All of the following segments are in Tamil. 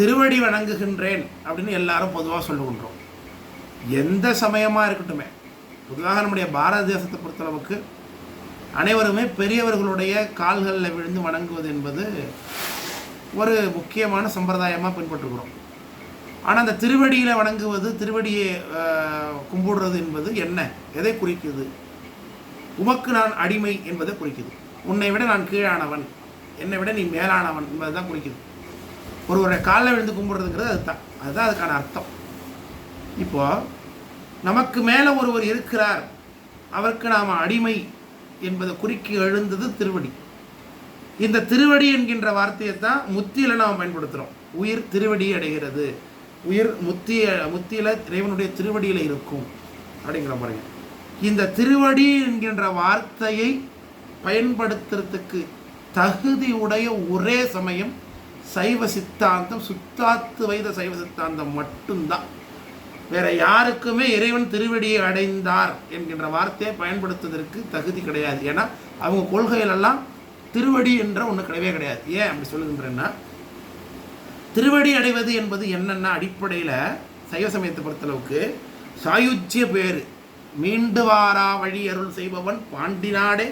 திருவடி வணங்குகின்றேன் அப்படின்னு எல்லாரும் பொதுவாக சொல்லுகின்றோம். எந்த சமயமாக இருக்கட்டுமே. பொதுவாக நம்முடைய பாரத தேசத்தை பொறுத்தளவுக்கு அனைவருமே பெரியவர்களுடைய கால்களில் விழுந்து வணங்குவது என்பது ஒரு முக்கியமான சம்பிரதாயமாக பின்பற்றுகிறோம். ஆனால் அந்த திருவடியில் வணங்குவது திருவடியை கும்பிடுறது என்பது என்ன? எதை குறிக்குது? உமக்கு நான் அடிமை என்பதை குறிக்குது. உன்னை விட நான் கீழானவன். என்னை விட நீ மேலானவன் என்பதை தான் குறிக்குது. ஒருவரை காலில் விழுந்து கும்பிட்றதுங்கிறது அதுதான். அதுதான் அதுக்கான அர்த்தம். இப்போது நமக்கு மேலே ஒருவர் இருக்கிறார். அவருக்கு நாம் அடிமை என்பதை குறிக்கி எழுந்தது திருவடி. இந்த திருவடி என்கின்ற வார்த்தையை தான் முத்தியில் நாம் பயன்படுத்துகிறோம் உயிர் திருவடி அடைகிறது. உயிர் முத்திய முத்தியில் இறைவனுடைய திருவடியில் இருக்கும். அப்படிங்கிற முறையில் இந்த திருவடி என்கின்ற வார்த்தையை பயன்படுத்துறதுக்கு தகுதி உடைய ஒரே சமயம் சைவ சித்தாந்தம் சுத்தாத்து வைத சைவ சித்தாந்தம் மட்டும்தான். வேற யாருக்குமே இறைவன் திருவடியை அடைந்தார் என்கின்ற வார்த்தையை பயன்படுத்துவதற்கு தகுதி கிடையாது. ஏன்னா அவங்க கொள்கையிலெல்லாம் திருவடி என்ற ஒன்று கிடையவே கிடையாது. ஏன் அப்படி சொல்லுகின்றேன்னா திருவடி அடைவது என்பது என்னென்ன அடிப்படையில் சைவ சமயத்தை பொறுத்தளவுக்கு சாயுஜ்ய பேர் மீண்டு வாரா வழி அருள் செய்பவன் பாண்டினாடே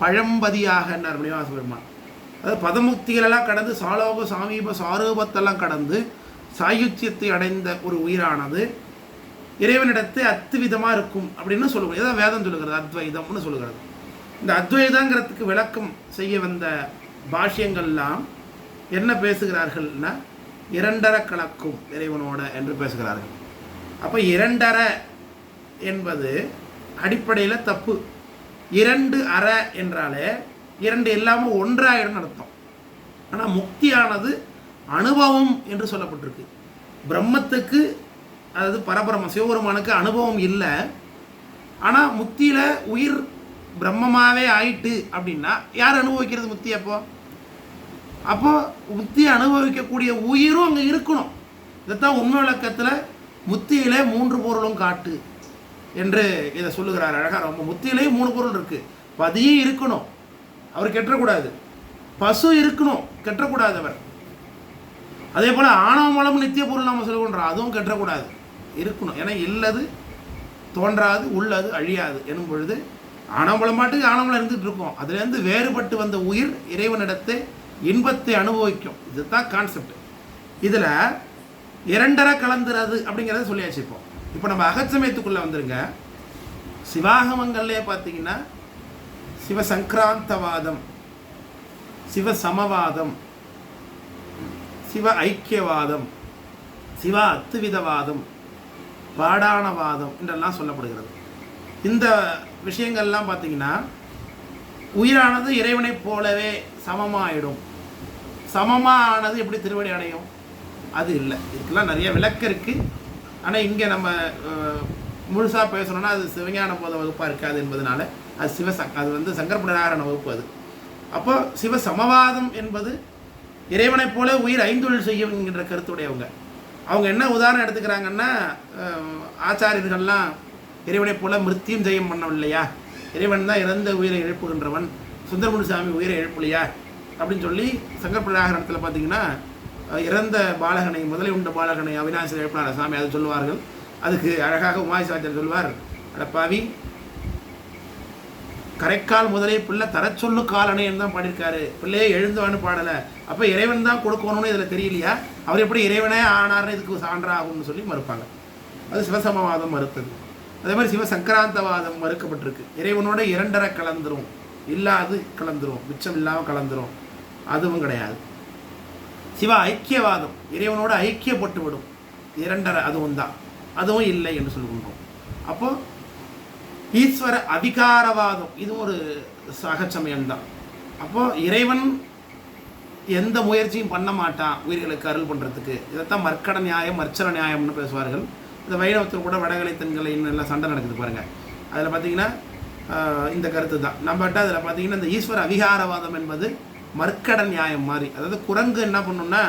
பழம்பதியாக மணிவாச பெருமான் அதாவது பதமுக்திகளெல்லாம் கடந்து சாலோக சாமீப சாரூபத்தெல்லாம் கடந்து சாயுச்சியத்தை அடைந்த ஒரு உயிரானது. இறைவனிடத்து அத்துவிதமாக இருக்கும் அப்படின்னு சொல்லுவோம். இதான் வேதம் சொல்லுகிறது அத்வைதம்னு சொல்லுகிறது. இந்த அத்வைதங்கிறதுக்கு விளக்கம் செய்ய வந்த பாஷ்யங்கள்லாம் என்ன பேசுகிறார்கள்னா இரண்டரை கலக்கும் இறைவனோட என்று பேசுகிறார்கள். அப்போ இரண்டரை என்பது அடிப்படையில் தப்பு. இரண்டு அற என்றாலே இரண்டு இல்லாமல் ஒன்றாயிரம் அர்த்தம் ஆனால் முக்தியானது அனுபவம் என்று சொல்லப்பட்டிருக்கு. பிரம்மத்துக்கு அதாவது பரபரம சிவபெருமானுக்கு அனுபவம் இல்லை. ஆனால் முக்தியில் உயிர் பிரம்மமாகவே ஆயிட்டு அப்படின்னா யார் அனுபவிக்கிறது முக்தி அப்போ? அப்போ முக்தியை அனுபவிக்கக்கூடிய உயிரும் அங்கே இருக்கணும். இதைத்தான் உண்மை விளக்கத்தில் முத்தியிலே மூன்று பொருளும் காட்டு என்று இதை சொல்லுகிறார் அழகாக ரொம்ப முத்தியிலேயே மூணு பொருள் இருக்குது பதியும் இருக்கணும். அவர் கெட்டக்கூடாது. பசு இருக்கணும் கெட்டக்கூடாது அவர் அதே போல் ஆணவ மலம் நித்திய பொருள் நம்ம சொல்லுகின்றோம் அதுவும் கெட்டக்கூடாது. இருக்கணும். ஏன்னா இல்லது தோன்றாது உள்ளது அழியாது எனும் பொழுது ஆணவமலம் மாட்டுக்கு ஆணவமலம் இருந்துட்டு இருக்கோம் அதுலேருந்து வேறுபட்டு வந்த உயிர் இறைவனிடத்தை இன்பத்தை அனுபவிக்கும். இதுதான் கான்செப்ட் இதில் இரண்டரை கலந்துறது அப்படிங்கிறத சொல்லியாச்சு இப்போ. இப்போ நம்ம அகச்சமயத்துக்குள்ளே வந்துருங்க. சிவாகமங்கள்லேயே பார்த்தீங்கன்னா சிவசங்கிராந்தவாதம் சிவசமவாதம் சிவ ஐக்கியவாதம் சிவ அத்துவிதவாதம் பாடானவாதம் என்றெல்லாம் சொல்லப்படுகிறது. இந்த விஷயங்கள்லாம் பார்த்தீங்கன்னா உயிரானது இறைவனைப் போலவே சமமாயிடும். சமமானது எப்படி திருவடி அடையும்? அது இல்லை. இதுக்கெல்லாம் நிறைய விளக்கம் இருக்குது ஆனால் இங்கே நம்ம முழுசாக பேசணும்னா அது சிவஞான போத வகுப்பாக இருக்காது என்பதனால அது சிவ அது வந்து சங்கரபுராரண வகுப்பு அது. அப்போ சிவ சமவாதம் என்பது இறைவனைப் போல உயிர் ஐந்தொழில் செய்யும் என்கின்ற கருத்துடையவங்க. அவங்க என்ன உதாரணம் எடுத்துக்கிறாங்கன்னா ஆச்சாரியர்கள்லாம் இறைவனைப் போல மிருத்தியும் ஜெயம் பண்ணோம் இல்லையா? இறைவன் தான் இறந்த உயிரை எழுப்புகின்றவன் சுந்தரமுனி சாமி உயிரை எழுப்பலையா அப்படின்னு சொல்லி சங்கர் பார்த்தீங்கன்னா இறந்த பாலகனை முதலை உண்ட பாலகனை அவினாசி எழுப்பினார் சாமி? அதை சொல்லுவார்கள். அதுக்கு அழகாக உமாயசாச்சர் சொல்வார் அடப்பாவி கரைக்கால் முதலே பிள்ளை தர சொல்லு காலனைன்னு தான் பாடியிருக்காரு. பிள்ளையே எழுந்தவான்னு பாடலை. அப்போ இறைவன் தான் கொடுக்கணும்னு இதில் தெரியலையா? அவர் எப்படி இறைவனே ஆனார்னு இதுக்கு சான்றாகும்னு சொல்லி மறுப்பாங்க. அது சிவசமவாதம் மறுத்தது. அதே மாதிரி சிவசங்கராந்தவாதம் மறுக்கப்பட்டிருக்கு. இறைவனோட இரண்டரை கலந்துரும். இல்லாது கலந்துரும். மிச்சம் இல்லாமல் கலந்துரும். அதுவும் கிடையாது. சிவ ஐக்கியவாதம். இறைவனோட ஐக்கியப்பட்டு விடும். இரண்டரை அதுவும் தான். அதுவும் இல்லை என்று சொல்கின்றோம் அப்போ ஈஸ்வர அதிகாரவாதம் இது ஒரு சகச்சமயம் தான் அப்போ இறைவன் எந்த முயற்சியும் பண்ண மாட்டான் உயிர்களுக்கு அருள் பண்ணுறதுக்கு இதைத்தான் மர்க்கட நியாயம் மர்ச்சர நியாயம்னு பேசுவார்கள். இந்த வைணவத்தில் கூட வடகலை தென்கலைன்னு எல்லாம் சண்டை நடக்குது பாருங்கள் அதில் பார்த்தீங்கன்னா இந்த கருத்து தான். நம்மகிட்ட அதில் பார்த்தீங்கன்னா இந்த ஈஸ்வர அதிகாரவாதம் என்பது மர்க்கட நியாயம் மாதிரி. அதாவது குரங்கு என்ன பண்ணுன்னா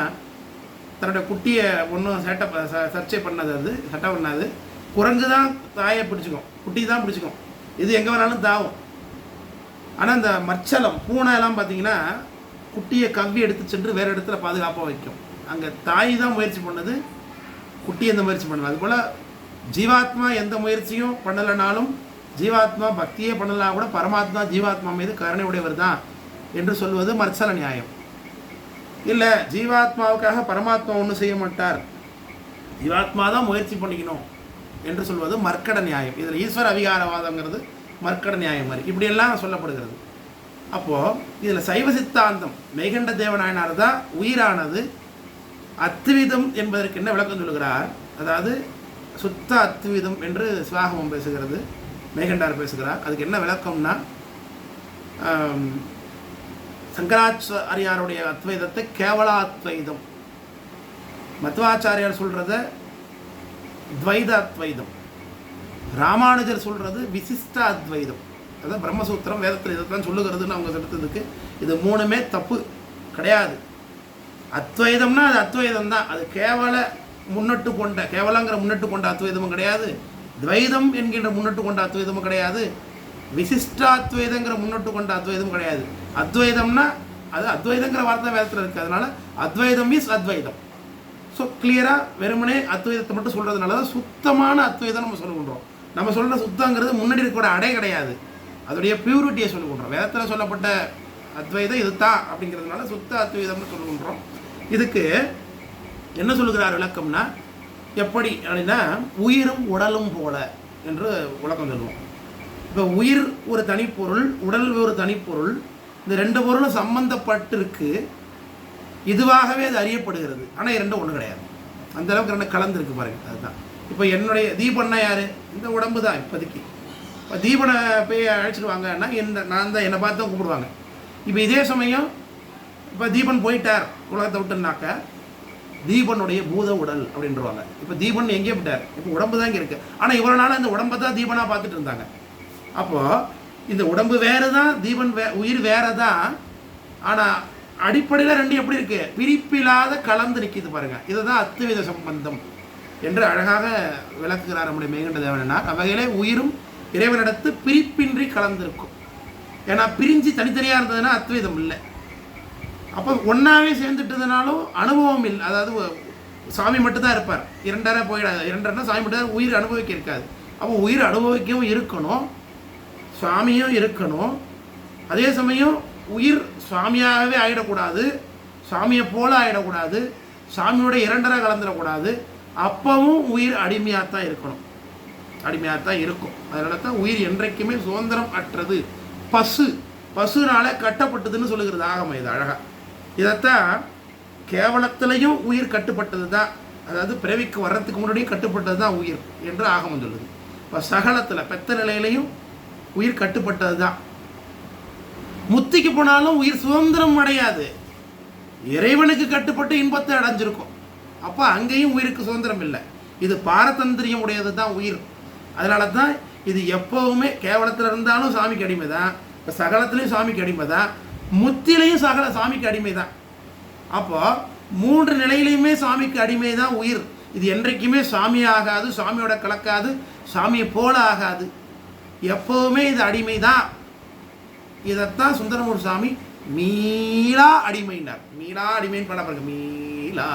தன்னுடைய குட்டியை ஒன்றும் சேட்டை ச- சர்ச்சை பண்ணது அது சட்டை பண்ணாது. குரங்கு தான் தாயை பிடிச்சிக்கும். குட்டி தான் பிடிச்சிக்கும். இது எங்கே வேணாலும் தாவும். ஆனால் இந்த மச்சலம் பூனை எல்லாம் பார்த்தீங்கன்னா குட்டியை கவ்வி எடுத்து சென்று வேறு இடத்துல பாதுகாப்பாக வைக்கும். அங்கே தாய் தான் முயற்சி பண்ணது குட்டி எந்த முயற்சி பண்ணல. அதுபோல் ஜீவாத்மா எந்த முயற்சியும் பண்ணலைனாலும் ஜீவாத்மா பக்தியே பண்ணலாம் கூட பரமாத்மா ஜீவாத்மா மீது கருணை உடையவர் தான் என்று சொல்வது மர்சல நியாயம். இல்லை ஜீவாத்மாவுக்காக பரமாத்மா ஒன்றும் செய்ய மாட்டார். ஜீவாத்மா தான் முயற்சி பண்ணிக்கணும் என்று சொல்வது மர்க்கட நியாயம். இதில் ஈஸ்வர அவிகாரவாதங்கிறது மர்க்கட நியாயம் மாதிரி. இப்படியெல்லாம் சொல்லப்படுகிறது. அப்போது இதில் சைவ சித்தாந்தம் மெய்கண்ட தேவநாயனார் தான் உயிரானது. அத்விதம் என்பதற்கு என்ன விளக்கம் சொல்லுகிறார்? அதாவது சுத்த அத்விதம் என்று சிவாகமம் பேசுகிறது. மேகண்டார் பேசுகிறார். அதுக்கு என்ன விளக்கம்னா சங்கராச்சாரியாருடைய அத்வைதத்தை கேவலாத்வைதம். மத்வாச்சாரியார் சொல்கிறத துவைத அத்வைதம் ராமானுஜர் சொல்கிறது விசிஷ்ட அத்வைதம் அதான் பிரம்மசூத்திரம் வேதத்தில் இதைத்தான் சொல்லுகிறதுன்னு அவங்க சொல்கிறதுக்கு இது மூணுமே தப்பு கிடையாது. அத்வைதம்னா அது அத்வைதம் தான். அது கேவல முன்னட்டு கொண்ட கேவலங்கிற முன்னட்டு கொண்ட அத்வைதமும் கிடையாது. துவைதம் என்கின்ற முன்னட்டு கொண்ட அத்வைதமும் கிடையாது. விசிஷ்டாத்வைதங்கிற முன்னோட்டு கொண்ட அத்வைதம் கிடையாது. அத்வைதம்னா அது அத்வைதங்கிற வார்த்தை வேதத்தில் இருக்குது அதனால அத்வைதம் இஸ் அத்வைதம். ஸோ கிளியராக வெறுமனே அத்வைதத்தை மட்டும் சொல்கிறதுனால தான் சுத்தமான அத்வைதம் நம்ம சொல்லுகின்றோம் நம்ம சொல்கிற சுத்தங்கிறது முன்னாடி இருக்கிற அடை கிடையாது. அதோடைய பியூரிட்டியை சொல்லுகின்றோம் வேதத்தில் சொல்லப்பட்ட அத்வைதம் இது தான் அப்படிங்கிறதுனால சுத்த அத்வைதம்னு சொல்லுகின்றோம் இதுக்கு என்ன சொல்லுகிறார் விளக்கம்னா எப்படி அப்படின்னா உயிரும் உடலும் போல என்று விளக்கம் சொல்லுவோம். இப்போ உயிர் ஒரு தனிப்பொருள் உடல் ஒரு தனிப்பொருள் இந்த ரெண்டு பொருளும் சம்பந்தப்பட்டிருக்கு. இதுவாகவே அது அறியப்படுகிறது. ஆனால் இரண்டும் ஒன்று கிடையாது. அந்த அளவுக்கு ரெண்டு கலந்துருக்கு பாருங்க. அதுதான். இப்போ என்னுடைய தீபன்னா யார்? இந்த உடம்பு தான் இப்போதைக்கு. இப்போ தீபனை போய் அழைச்சிட்டு வாங்கன்னா என்ன நான் தான் என்னை பார்த்து தான் கூப்பிடுவாங்க. இப்போ இதே சமயம் இப்போ தீபன் போயிட்டார் உலகத்தை விட்டுனாக்க தீபனுடைய பூத உடல் அப்படின்றவாங்க. இப்போ தீபன் எங்கே போயிட்டார் இப்போ உடம்பு தான் இங்கே இருக்குது ஆனால் இவ்வளோ நாள் அந்த உடம்பை தான் தீபனாக பார்த்துட்டு இருந்தாங்க. அப்போது இந்த உடம்பு வேறு தான் தீபன் வே உயிர் வேறு தான் ஆனால் அடிப்படையில் ரெண்டு எப்படி இருக்கு? பிரிப்பில்லாத கலந்து நிற்கிது பாருங்க. இதுதான் அத்துவித சம்பந்தம் என்று அழகாக விளக்குகிறார் நம்முடைய மேகண்ட தேவனார் அவ்வகையிலே உயிரும் இறைவனிடத்து பிரிப்பின்றி கலந்திருக்கும். ஏன்னா பிரிஞ்சு தனித்தனியாக இருந்ததுன்னா அத்வைதம் இல்லை. அப்போ ஒன்றாவே சேர்ந்துட்டதுனாலும் அனுபவம் இல்லை. அதாவது சாமி மட்டும்தான் இருப்பார். இரண்டரை போயிடாது. இரண்டரைனா சாமி மட்டும் தான் உயிர் அனுபவிக்க இருக்காது. அப்போ உயிர் அனுபவிக்கவும் இருக்கணும். சுவாமியும் இருக்கணும். அதே சமயம் உயிர் சுவாமியாகவே ஆகிடக்கூடாது சாமியை போல ஆகிடக்கூடாது சாமியோட இரண்டரை கலந்துடக்கூடாது. அப்பவும் உயிர் அடிமையாக தான் இருக்கணும். அடிமையாக தான் இருக்கும். அதனால தான் உயிர் என்றைக்குமே சுதந்திரம் அற்றது. பசு. பசுனால கட்டப்பட்டதுன்னு சொல்லுகிறது ஆகம இது அழகா. இதைத்தான் கேவலத்திலையும் உயிர் கட்டுப்பட்டது தான். அதாவது பிறவிக்கு வர்றதுக்கு முன்னாடியும் கட்டுப்பட்டது தான் உயிர் என்று ஆகமம் சொல்லுது. இப்போ சகலத்தில் பெத்த நிலையிலையும் உயிர் கட்டுப்பட்டது தான் முத்திக்கு போனாலும் உயிர் சுதந்திரம் அடையாது. இறைவனுக்கு கட்டுப்பட்டு இன்பத்தை அடைஞ்சிருக்கும். அப்போ அங்கேயும் உயிருக்கு சுதந்திரம் இல்லை. இது பாரதந்திரியம் உடையது தான் உயிர். அதனால தான் இது எப்போவுமே கேவலத்தில் இருந்தாலும் சாமிக்கு அடிமை தான் இப்போ சகலத்துலேயும் சாமிக்கு அடிமை தான் முத்திலையும் சகல சாமிக்கு அடிமை தான் அப்போது மூன்று நிலையிலையுமே சாமிக்கு அடிமை தான் உயிர். இது என்றைக்குமே சாமி ஆகாது சாமியோட கலக்காது சாமியை போல ஆகாது. எப்போவுமே இது அடிமை தான் இதைத்தான் சுந்தரமூர் சாமி மீளா அடிமைனார். மீளா அடிமைன்னு பாட பாருங்க. மீளா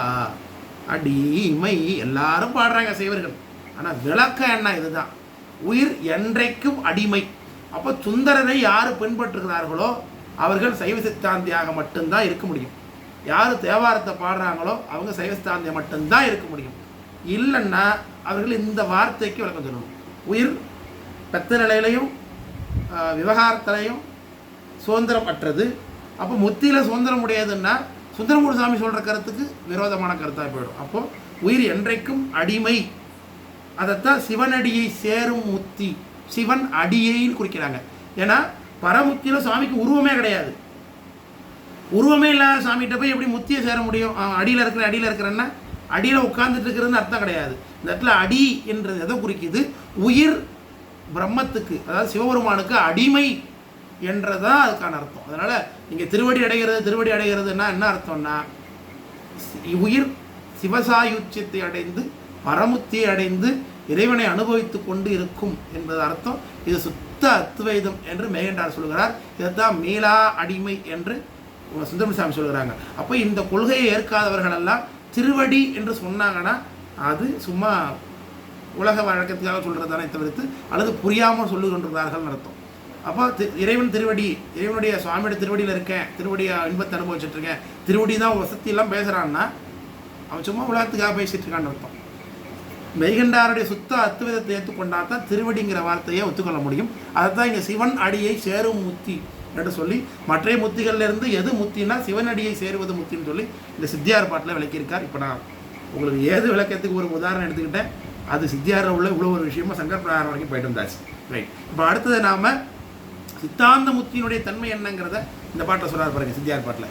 அடிமை. எல்லாரும் பாடுறாங்க செய்வர்கள் ஆனால் விளக்கம் என்ன இதுதான். உயிர் என்றைக்கும் அடிமை. அப்போ சுந்தரரை யார் பின்பற்றுகிறார்களோ அவர்கள் சைவ சித்தாந்தியாக மட்டும்தான் இருக்க முடியும். யார் தேவாரத்தை பாடுறாங்களோ அவங்க சைவ சித்தாந்தியம் மட்டும்தான் இருக்க முடியும். இல்லைன்னா அவர்கள் இந்த வார்த்தைக்கு விளக்கம் சொல்லணும். உயிர் பெத்த நிலையிலையும் விவகாரத்திலையும் சுதந்திரம் அற்றது அப்போ முத்தியில் சுதந்திரம் உடையதுன்னா சுந்தரமூர் சாமி சொல்கிற கருத்துக்கு விரோதமான கருத்தாக போயிடும். அப்போது உயிர் என்றைக்கும் அடிமை. அதைத்தான் சிவனடியை சேரும் முத்தி சிவன் அடியைன்னு குறிக்கிறாங்க. ஏன்னா பரமுத்தியில் சாமிக்கு உருவமே கிடையாது. உருவமே இல்லாத சாமிகிட்ட போய் எப்படி முத்தியை சேர முடியும்? அடியில் இருக்கிற அடியில் இருக்கிறன்னா அடியில் உட்கார்ந்துட்டு இருக்கிறதுன்னு அர்த்தம் கிடையாது. இந்த இடத்துல அடி என்றது எதை குறிக்குது? உயிர் பிரம்மத்துக்கு அதாவது சிவபெருமானுக்கு அடிமை என்றதான் அதுக்கான அர்த்தம். அதனால் நீங்கள் திருவடி அடைகிறது திருவடி அடைகிறதுன்னா என்ன அர்த்தம்னா உயிர் சிவசாயுச்சியத்தை அடைந்து பரமுத்தியை அடைந்து இறைவனை அனுபவித்து கொண்டு இருக்கும் என்பது அர்த்தம். இது சுத்த அத்வைதம் என்று மேகண்டார் சொல்கிறார். இதைத்தான் மீளா அடிமை என்று சுந்தரசாமி சொல்கிறாங்க. அப்போ இந்த கொள்கையை ஏற்காதவர்களெல்லாம் திருவடி என்று சொன்னாங்கன்னா அது சும்மா உலக வழக்கத்துக்காக சொல்கிறதானே தவிர்த்து அல்லது புரியாமல் சொல்லுகின்றார்கள் அர்த்தம் அப்போ இறைவன் திருவடி இறைவனுடைய சுவாமியோட திருவடியில் இருக்கேன் திருவடியை இன்பத்தை அனுபவிச்சுட்டு இருக்கேன் திருவடி தான் வசதியெல்லாம் பேசுகிறான்னா அவன் சும்மா உலகத்துக்காக பேசிட்டுருக்கான்னு அர்த்தம். மெய்கண்டாருடைய சுத்த அத்துவிதத்தை ஏற்றுக்கொண்டா தான் திருவடிங்கிற வார்த்தையை ஒத்துக்கொள்ள முடியும். அதுதான் இங்கே சிவன் அடியை சேரும் முத்தி என்று சொல்லி மற்ற முத்திகள்லேருந்து எது முத்தினா சிவன் அடியை சேருவது முத்தின்னு சொல்லி இந்த சித்தியார் பாட்டில் விளக்கியிருக்கார். இப்போ நான் உங்களுக்கு ஏது விளக்கத்துக்கு ஒரு உதாரணம் எடுத்துக்கிட்டேன்? அது சித்தியாரில் உள்ள இவ்வளோ ஒரு விஷயமா சங்கர் பிரகாரம் வரைக்கும் போயிட்டு வந்தாச்சு. ரைட் இப்போ அடுத்தது நாம சித்தாந்த முத்தியினுடைய தன்மை என்னங்கிறத இந்த பாட்டில் சொல்கிறார் பாருங்க சித்தியார் பாட்டில்.